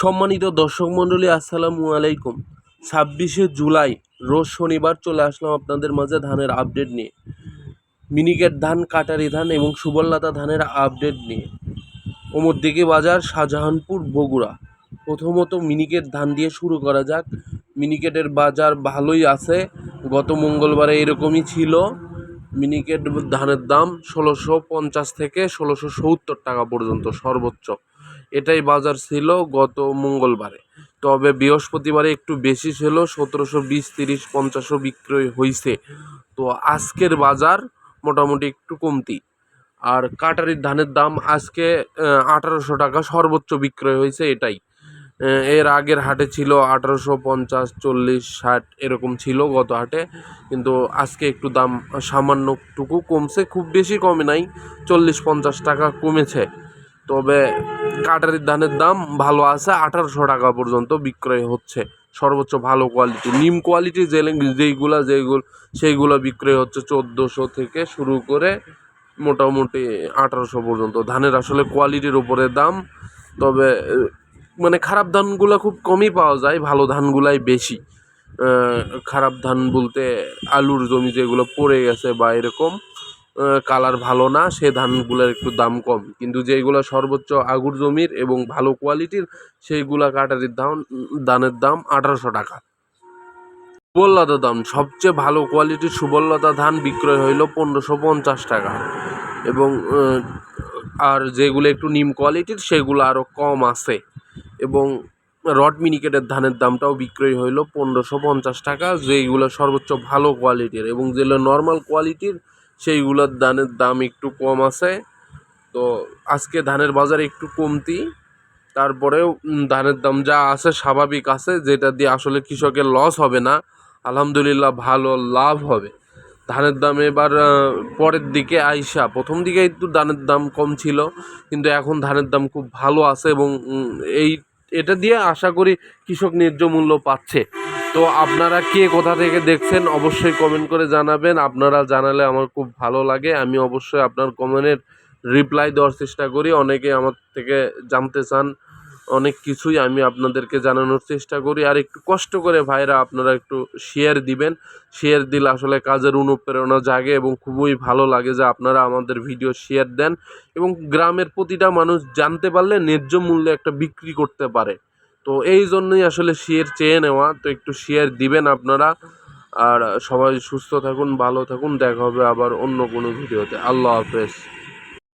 সম্মানিত দর্শক মণ্ডলী, আসসালামু আলাইকুম। ছাব্বিশে জুলাই, রোজ শনিবার চলে আসলাম আপনাদের মাঝে ধানের আপডেট নিয়ে। মিনিকেট ধান, কাটারি ধান এবং সুবললতা ধানের আপডেট নিয়ে। ওমরদিকে বাজার, শাহজাহানপুর, বগুড়া। প্রথমত মিনিকেট ধান দিয়ে শুরু করা যাক। মিনিকেটের বাজার ভালোই আছে। গত মঙ্গলবারে এরকমই ছিল। মিনিকেট ধানের দাম ষোলোশো পঞ্চাশ থেকে ষোলোশো সত্তর টাকা পর্যন্ত সর্বোচ্চ। এটাই বাজার ছিল গত মঙ্গলবারে। তবে বৃহস্পতিবারে একটু বেশি ছিল, সতেরোশো বিশ, তিরিশ, পঞ্চাশও বিক্রয় হয়েছে তো আজকের বাজার মোটামুটি একটু কমতি। আর কাটারির ধানের দাম আজকে আঠারোশো টাকা সর্বোচ্চ বিক্রয় হয়েছে এটাই। এর আগের হাটে ছিল আঠারোশো পঞ্চাশ, চল্লিশ, ষাট, এরকম ছিল গত হাটে। কিন্তু আজকে একটু দাম সামান্যটুকু কমছে, খুব বেশি কমে নাই, চল্লিশ পঞ্চাশ টাকা কমেছে। তবে কাটারির ধানের দাম ভালো আছে, আঠারোশো টাকা পর্যন্ত বিক্রয় হচ্ছে। সর্বোচ্চ ভালো কোয়ালিটি নিম কোয়ালিটি যে যেইগুলো যেইগুলো, সেইগুলো বিক্রয় হচ্ছে চোদ্দোশো থেকে শুরু করে মোটামুটি আঠারোশো পর্যন্ত। ধানের আসলে কোয়ালিটির উপরে দাম, তবে মানে খারাপ ধানগুলো খুব কমই পাওয়া যায়, ভালো ধানগুলাই বেশি। খারাপ ধান বলতে আলুর জমি যেগুলো পড়ে গেছে বা এরকম কালার ভালো না, সে ধানগুলোর একটু দাম কম। কিন্তু যেইগুলো সর্বোচ্চ আগুর জমির এবং ভালো কোয়ালিটির, সেইগুলা কাটারির দাম ধানের দাম আঠারোশো টাকা। সুবললতা দাম সবচেয়ে ভালো কোয়ালিটির সুবললতা ধান বিক্রয় হইল পনেরোশো পঞ্চাশ টাকা। এবং আর যেগুলো একটু নিম কোয়ালিটির, সেগুলো আরও কম আছে। এবং রড মিনিকেটের ধানের দামটাও বিক্রয় হইল পনেরোশো পঞ্চাশ টাকা যেইগুলো সর্বোচ্চ ভালো কোয়ালিটির এবং যেগুলো নর্মাল কোয়ালিটির সেইগুলোর ধানের দাম একটু কম আছে। তো আজকে ধানের বাজার একটু কমতি, তারপরেও ধানের দাম যা আছে স্বাভাবিক আছে, যেটা দিয়ে আসলে কৃষকের লস হবে না, আলহামদুলিল্লাহ ভালো লাভ হবে। ধানের দাম এবার পরের দিকে আইসা, প্রথম দিকে একটু ধানের দাম কম ছিল, কিন্তু এখন ধানের দাম খুব ভালো আছে এবং এই এটা দিয়ে আশা করি কৃষক ন্যায্য মূল্য পাচ্ছে। তো আপনারা কে কোথা থেকে দেখছেন অবশ্যই কমেন্ট করে জানাবেন। আপনারা জানালে আমার খুব ভালো লাগে। আমি অবশ্যই আপনার কমেন্টের রিপ্লাই দেওয়ার চেষ্টা করি। অনেকে আমার থেকে জানতে চান অনেক কিছুই আমি আপনাদেরকে জানানোর চেষ্টা করি। আর একটু কষ্ট করে ভাইরা আপনারা একটু শেয়ার দিবেন। শেয়ার দিলে আসলে কাজের অনুপ্রেরণা জাগে এবং খুবই ভালো লাগে যে আপনারা আমাদের ভিডিও শেয়ার দেন এবং গ্রামের প্রতিটা মানুষ জানতে পারলে ন্যায্য মূল্যে একটা বিক্রি করতে পারে। তো এই জন্যই আসলে শেয়ার চেয়ে নেওয়া। তো একটু শেয়ার দিবেন আপনারা। আর সবাই সুস্থ থাকুন, ভালো থাকুন। দেখা হবে আবার অন্য কোনো ভিডিওতে আল্লাহ হাফেজ।